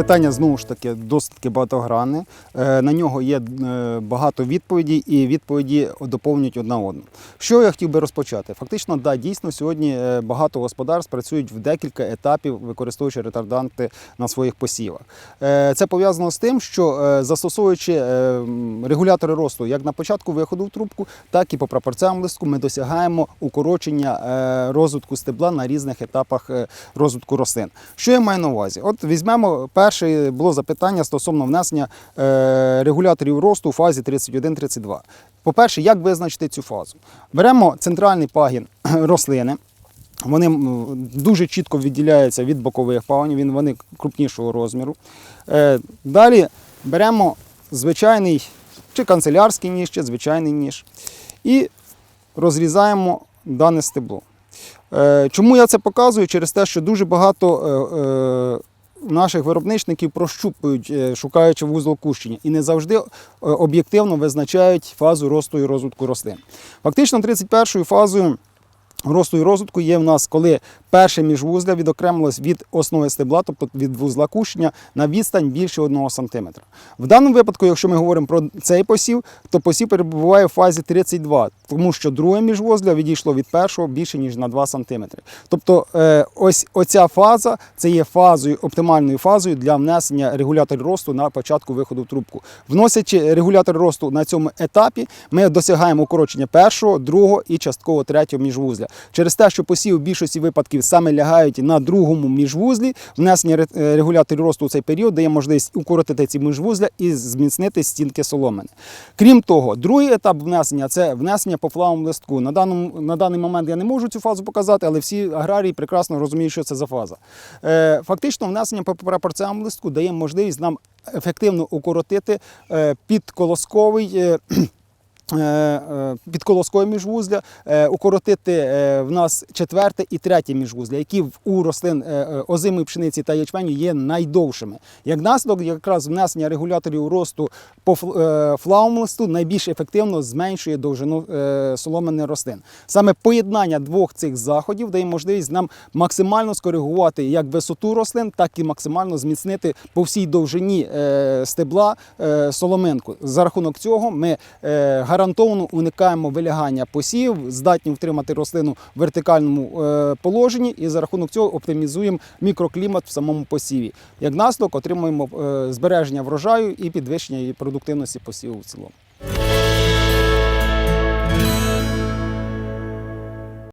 Питання знову ж таки досить таки багатогранне. Е, На нього є е, багато відповідей, і відповіді доповнюють одна одну. Що я хотів би розпочати? Фактично, да, дійсно сьогодні е, багато господарств працюють в декілька етапів, використовуючи ретарданти на своїх посівах. Це пов'язано з тим, що застосовуючи регулятори росту як на початку виходу в трубку, так і по пропорціям листку, ми досягаємо укорочення розвитку стебла на різних етапах розвитку рослин. Що я маю на увазі? От візьмемо перше було запитання стосовно внесення е, регуляторів росту у фазі 31-32. По-перше, як визначити цю фазу? Беремо центральний пагін рослини. Вони дуже чітко відділяються від бокових пагонів, вони крупнішого розміру. Е, Далі беремо звичайний чи канцелярський ніж, чи звичайний ніж. І розрізаємо дане стебло. Е, Чому я це показую? Через те, що дуже багато наших виробничників прощупують, е, шукаючи вузол кущення, і не завжди е, об'єктивно визначають фазу росту і розвитку рослин. Фактично, 31-ю фазою росту і розвитку є в нас, коли перше міжвузля відокремилось від основи стебла, тобто від вузла кущення, на відстань більше 1 см. В даному випадку, якщо ми говоримо про цей посів, то посів перебуває в фазі 32, тому що друге міжвузля відійшло від першого більше ніж на 2 см. Тобто е, ось оця фаза це є фазою, оптимальною фазою для внесення регуляторів росту на початку виходу в трубку. Вносячи регулятор росту на цьому етапі, ми досягаємо укорочення першого, другого і частково третього міжвузля. Через те, що посів в більшості випадків саме лягають на другому міжвузлі, внесення е, регуляторів росту у цей період дає можливість укоротити ці міжвузля і зміцнити стінки соломини. Крім того, другий етап внесення це внесення по флавому листку. На, даному, на даний момент я не можу цю фазу показати, але всі аграрії прекрасно розуміють, що це за фаза. Е, фактично, внесення по пропорціям листку дає можливість нам ефективно укоротити е, підколосковий. Е, е, е, міжвузля, е, укоротити в нас четверте і третє міжвузля, які у рослин озимої пшениці та ячменю є найдовшими. Як наслідок, якраз внесення регуляторів росту по фл- е, флауму листу найбільш ефективно зменшує довжину соломини рослин. Саме поєднання двох цих заходів дає можливість нам максимально скоригувати як висоту рослин, так і максимально зміцнити по всій довжині стебла соломинку. За рахунок цього ми е, гарантовано уникаємо вилягання посів, здатні втримати рослину в вертикальному е, положенні, і за рахунок цього оптимізуємо мікроклімат в самому посіві. Як наслідок отримуємо е, збереження врожаю і підвищення її продуктивності посіву в цілому.